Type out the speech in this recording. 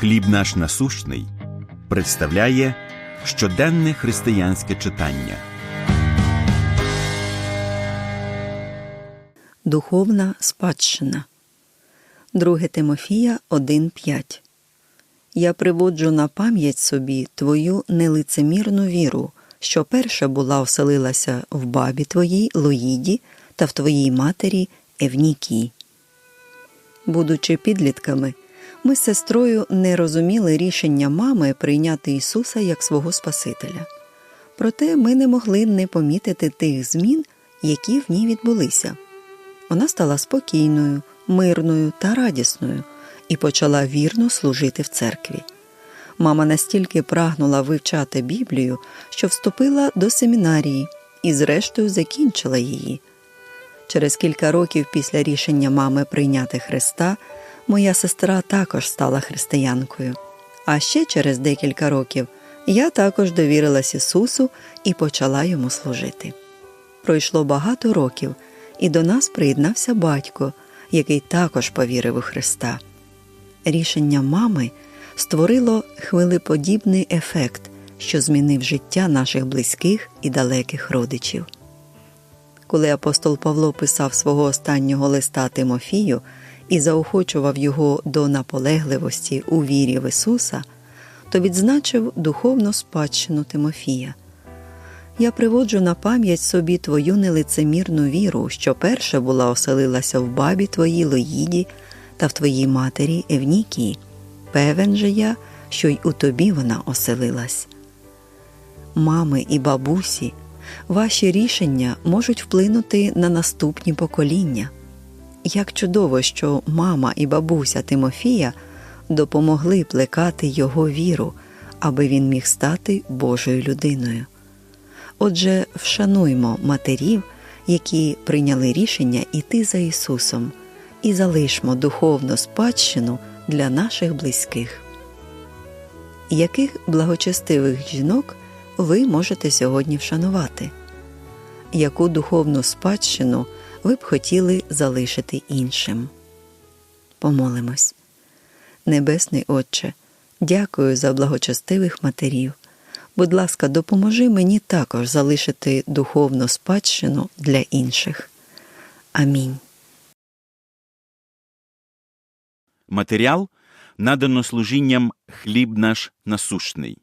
Хліб наш насущний представляє щоденне християнське читання. Духовна спадщина. 2 Тимофія 1.5 Я приводжу на пам'ять собі твою нелицемірну віру, що перша була оселилася в бабі твоїй Лоїді та в твоїй матері Евнікії. Будучи підлітками, ми з сестрою не розуміли рішення мами прийняти Ісуса як свого Спасителя. Проте ми не могли не помітити тих змін, які в ній відбулися. Вона стала спокійною, мирною та радісною і почала вірно служити в церкві. Мама настільки прагнула вивчати Біблію, що вступила до семінарії і, зрештою, закінчила її. Через кілька років після рішення мами прийняти Христа моя сестра також стала християнкою. А ще через декілька років я також довірилась Ісусу і почала йому служити. Пройшло багато років, і до нас приєднався батько, який також повірив у Христа. Рішення мами створило хвилеподібний ефект, що змінив життя наших близьких і далеких родичів. Коли апостол Павло писав свого останнього листа Тимофію і заохочував його до наполегливості у вірі в Ісуса, то відзначив духовну спадщину Тимофія. Я приводжу на пам'ять собі твою нелицемірну віру, що перша була оселилася в бабі твоїй Лоїді та в твоїй матері Евнікії. Певен же я, що й у тобі вона оселилась. Мами і бабусі, ваші рішення можуть вплинути на наступні покоління. Як чудово, що мама і бабуся Тимофія допомогли плекати його віру, аби він міг стати Божою людиною. Отже, вшануймо матерів, які прийняли рішення іти за Ісусом, і залишмо духовну спадщину для наших близьких. Яких благочестивих жінок ви можете сьогодні вшанувати? Яку духовну спадщину ви б хотіли залишити іншим? Помолимось. Небесний Отче, дякую за благочестивих матерів. Будь ласка, допоможи мені також залишити духовну спадщину для інших. Амінь. Матеріал надано служінням хліб наш насущний.